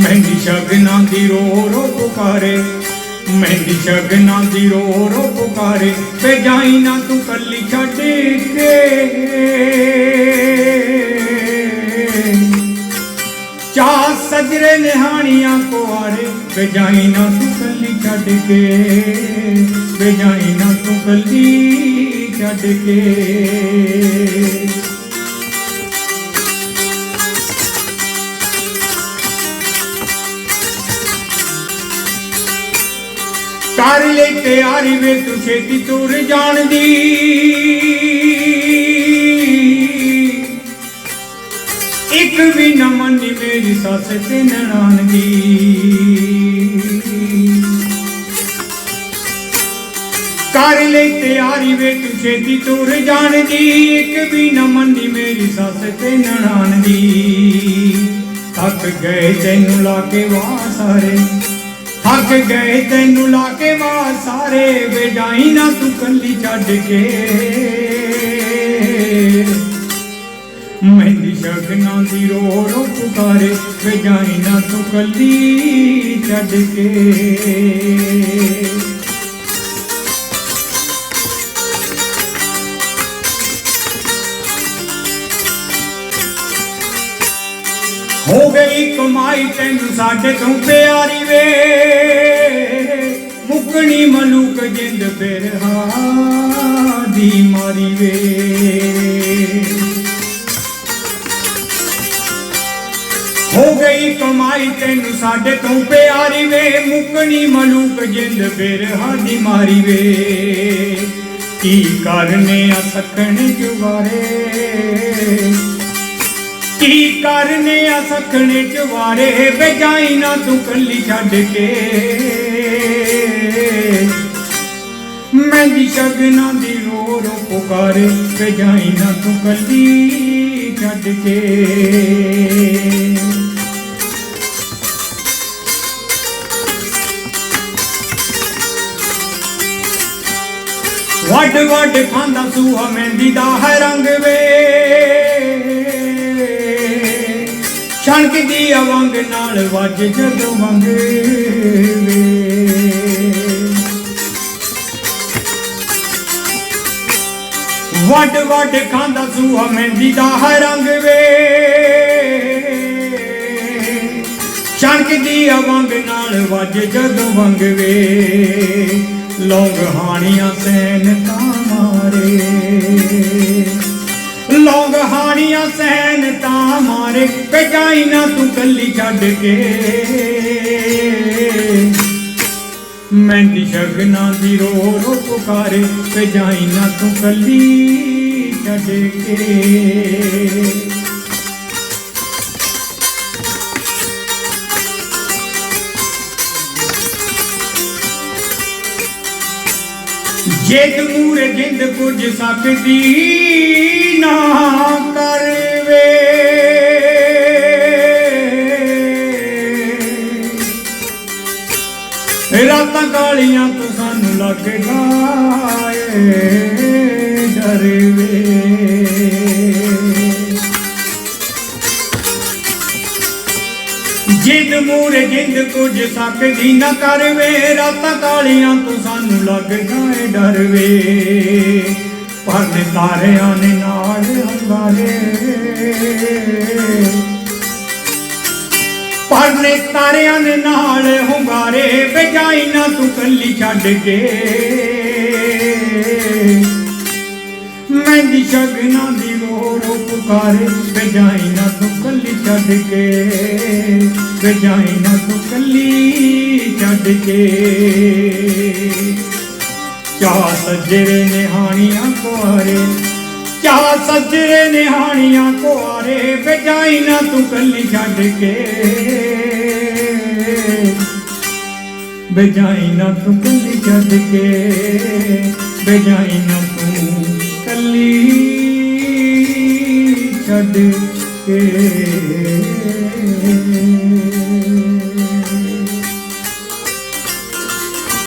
ਮਹਿੰਦੀ ਸ਼ਗਨਾਂ ਦੀ ਰੋ ਰੋ ਪੁਕਾਰੇ। ਮਹਿੰਦੀ ਸ਼ਗਨਾਂ ਦੀ ਰੋ ਰੋ ਪੁਕਾਰੇ। ਵੇ ਜਾਈ ਨਾ ਤੂੰ ਕੱਲੀ ਛੱਡ ਕੇ। ਚਾ ਸਜਰੇ ਨਿਹਾਣੀਆਂ ਕੁਆਰੇ। ਵੇ ਜਾਈ ਨਾ ਤੂੰ ਕੱਲੀ ਛੱਡ ਕੇ। ਵੇ ਜਾਈ ਨਾ ਤੂੰ ਕੱਲੀ ਛੱਡ ਕੇ। ਕਰ ਲਈ ਤਿਆਰੀ ਵੇ, ਤੂੰ ਛੇਤੀ ਤੁਰ ਜਾਣ ਦੀ ਇੱਕ ਵੀ ਨਾ ਮੰਨੀ ਮੇਰੀ ਸੱਸ ਤੇ ਨਣਾਨ ਦੀ ਕਰ ਲੈ ਤਿਆਰੀ ਵੇ, ਤੂੰ ਛੇਤੀ ਤੁਰ ਜਾਣ ਦੀ ਇੱਕ ਵੀ ਨਾ ਮੰਨੀ ਮੇਰੀ ਸੱਸ ਤੇ ਨਣਾਨ ਦੀ ਥੱਕ ਗਏ ਤੈਨੂੰ ਲਾ ਕੇ ਵਾਹ ਸਾਰੇ। ਹੱਕ ਗਏ ਤੈਨੂੰ ਲਾ ਕੇ ਵਾਹ ਸਾਰੇ ਵੇ ਨਾ ਤੂੰ ਕੱਲੀ ਛੱਡ ਕੇ। ਮਹਿੰਦੀ ਸ਼ਗਨਾਂ ਦੀ ਰੋ ਰੋ ਪੁਕਾਰੇ ਵੇ ਨਾ ਤੂੰ ਕੱਲੀ ਛੱਡ ਕੇ। ਹੋ ਗਈ ਕਮਾਈ ਤੈਨੂੰ ਸਾਡੇ ਤੋਂ ਪਿਆਰੀ ਵੇ। ਮੁਕਣੀ ਮਲੂਕ ਜਿੰਦ ਬਿਰਹਾ ਦੀ ਮਾਰੀ ਵੇ। ਹੋ ਗਈ ਕਮਾਈ ਤੈਨੂੰ ਸਾਡੇ ਤੋਂ ਪਿਆਰੀ ਵੇ। ਮੁਕਣੀ ਮਲੂਕ ਜਿੰਦ ਬਿਰਹਾ ਦੀ ਮਾਰੀ ਵੇ। ਕੀ ਕਰਨੇ ਆ ਸਖਣ ਜਵਾਰੇ? ਕੀ ਕਰਨੇ ਆ ਸਖਣੇ ਚਵਾਰੇ ਵੇ ਜਾਈ ਨਾ ਤੂੰ ਕੱਲੀ ਛੱਡ ਕੇ। ਮਹਿੰਦੀ ਸ਼ਗਨਾਂ ਦੀ ਰੋ ਰੋ ਪੁਕਾਰੇ ਵੇ ਜਾਈ ਨਾ ਤੂੰ ਕੱਲੀ ਛੱਡ ਕੇ। ਵੱਡ ਵੱਡ ਖਾਂਦਾ ਸੂਹਾ ਮਹਿੰਦੀ ਦਾ ਹੈ ਰੰਗ ਵੇ। ਛਣਕ ਦੀ ਅਵੰਗ ਨਾਲ ਵੱਜ ਜਦੋਂ ਵੰਗ ਵੱਡ ਵੱਡ ਖਾਂਦਾ ਸੂਹਾ ਮਹਿੰਦੀ ਦਾ ਹੈ ਰੰਗ ਵੇ। ਛਣਕ ਦੀ ਅਵੰਗ ਨਾਲ ਵੱਜ ਜਦੋਂ ਵੰਗ ਵੇ। ਲੌਂਗ ਹਾਣੀਆਂ ਸੈਨ ਤਾਂ ਮਾਰੇ। ਲੌਂਗ ਹਾਣੀਆਂ ਸੈਨ ਤਾਂ ਮਾਰੇ ਪਜਾਈ ਨਾ ਤੂੰ ਕੱਲੀ ਛੱਡ ਕੇ। ਮਹਿੰਦੀ ਸ਼ਗਨਾ ਦੀ ਰੋ ਰੋ ਪੁਕਾਰੇ ਪਜਾਈ ਨਾ ਤੂੰ ਕੱਲੀ ਛੱਡ ਕੇ। ਜਿੱਦ ਮੂਰੇ ਜਿੰਦ ਕੁਝ ਸਕਦੀ ਨਾ ਕਾਲੀਆਂ ਤੂੰ ਸਾਨੂੰ ਲੱਗਦਾ ਏ ਡਰਵੇ ਜਿੰਦ ਮੂਰੇ ਜਿੰਦ ਕੁਝ ਸਕਦੀ ਨਾ ਕਰਵੇ, ਰਾਤਾਂ ਕਾਲੀਆਂ ਤੂੰ ਸਾਨੂੰ ਲੱਗਦਾ ਏ ਡਰਵੇ। ਪਰ ਤਾਰਿਆਂ ਨੇ ਨਾਲ ਹੰਗਾਰੇ ਪਰਨੇ ਤਾਰਿਆਂ ਦੇ ਨਾਲ ਹੁੰਗਾਰੇ ਬਜਾਈ ਨਾ ਤੂੰ ਕੱਲੀ ਛੱਡ ਕੇ। ਮਹਿੰਦੀ ਸ਼ਗਨਾਂ ਦੀ ਰੋ ਰੋ ਪੁਕਾਰੇ ਬਜਾਈ ਨਾ ਤੂੰ ਕੱਲੀ ਛੱਡ ਕੇ। ਬਜਾਈ ਨਾ ਤੂੰ ਕੱਲੀ ਛੱਡ ਕੇ। ਚਾ ਸਜਰੇ ਨਿਹਾਣੀਆਂ ਕੁਆਰੇ ਚਾ ਸਜਰੇ ਨਿਹਾਣੀਆਂ ਕੁਆਰੇ, ਬਜਾਈ ਨਾ ਤੂੰ ਕੱਲੀ ਛੱਡ ਕੇ। ਬਜਾਈ ਨਾ ਤੂੰ ਕੱਲੀ ਛੱਡ ਕੇ। ਬਜਾਈ ਨਾ ਤੂੰ ਕੱਲੀ ਛੱਡ ਕੇ।